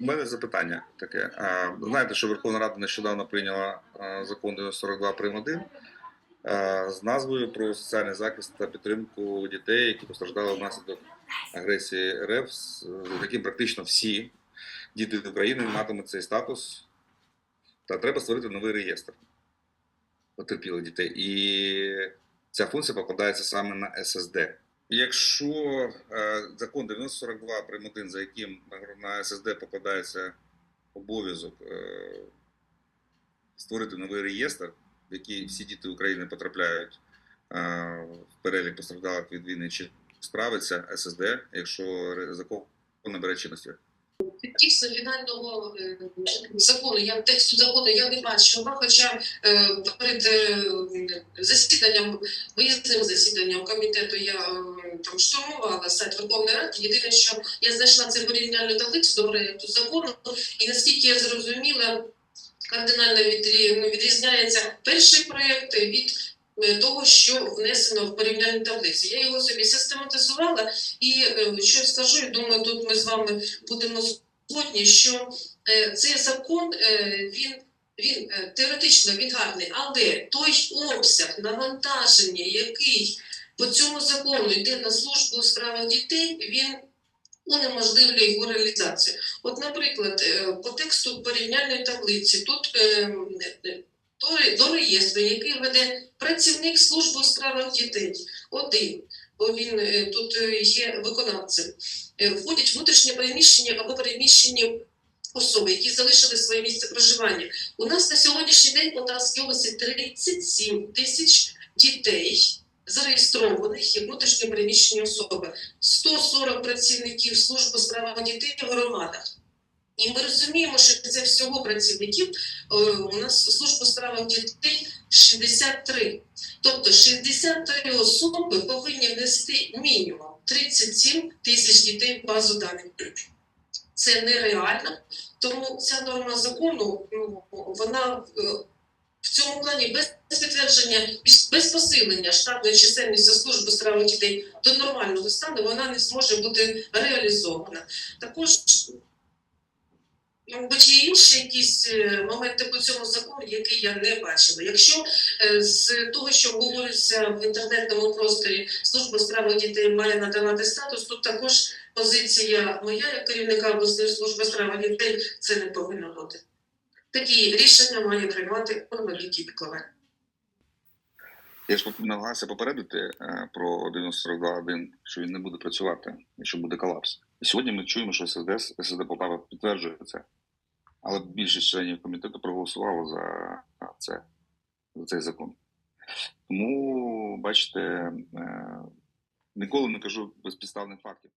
У мене запитання таке. Знаєте, що Верховна Рада нещодавно прийняла закон 92 прим. 1 з назвою про соціальний захист та підтримку дітей, які постраждали внаслідок агресії РФ, яким практично всі діти України матимуть цей статус. Та треба створити новий реєстр потерпілих дітей. І ця функція покладається саме на ССД. Якщо е, закон 9042 прим. 1, за яким на ССД покладається обов'язок е, створити новий реєстр, в який всі діти України потрапляють е, в перелік постраждалих від війни, чи справиться ССД, якщо закон набере чинності? Дійсно, фінального закону, я тексту закону я не бачила, хоча е, перед е, засіданням, виїзним засіданням комітету я е, там штурмувала сайт Верховної Ради. Єдине, що я знайшла це порівняльну таблицю до проєкту закону, і наскільки я зрозуміла, кардинально ну, відрізняється перший проєкт від того, що внесено в порівняльну таблицю. Я його собі систематизувала і що скажу, і думаю, тут ми з вами будемо згодні, що е, цей закон е, він. Він е, теоретично він гарний, але той обсяг навантаження, який по цьому закону йде на службу у справах дітей, він унеможливлює його реалізацію. От, наприклад, по тексту порівняльної таблиці тут до реєстру, який веде працівник служби у справах дітей, один, бо він е, тут е, є виконавцем, е, входять внутрішнє переміщення або переміщені особи, які залишили своє місце проживання. У нас на сьогоднішній день в Полтавській області 37 тисяч дітей зареєстрованих як внутрішньо переміщені особи, 140 працівників служби у справах дітей в громадах. І ми розуміємо, що це всього працівників у нас служба справах дітей 63. Тобто 63 особи повинні внести мінімум 37 тисяч дітей в базу даних. Це нереально, тому ця норма закону ну, вона е, в цьому плані без підтвердження, без- посилення штатної чисельності служби справи дітей до нормального стану вона не зможе бути реалізована. Також Мабуть, є інші якісь е, моменти по цьому закону, які я не бачила. Якщо е, з того, що говориться в інтернетному просторі, служба у справах дітей має надавати статус, тут також позиція моя, як керівника обласної служби у справах дітей, це не повинно бути. Такі рішення має приймати орган, який піклування. Я ж намагався попередити е, про 9042.1, що він не буде працювати, що буде колапс. І сьогодні ми чуємо, що ССД, ССД Полтава підтверджує це. Але більшість членів комітету проголосувало за це, за цей закон. Тому, бачите, е, ніколи не кажу безпідставних фактів.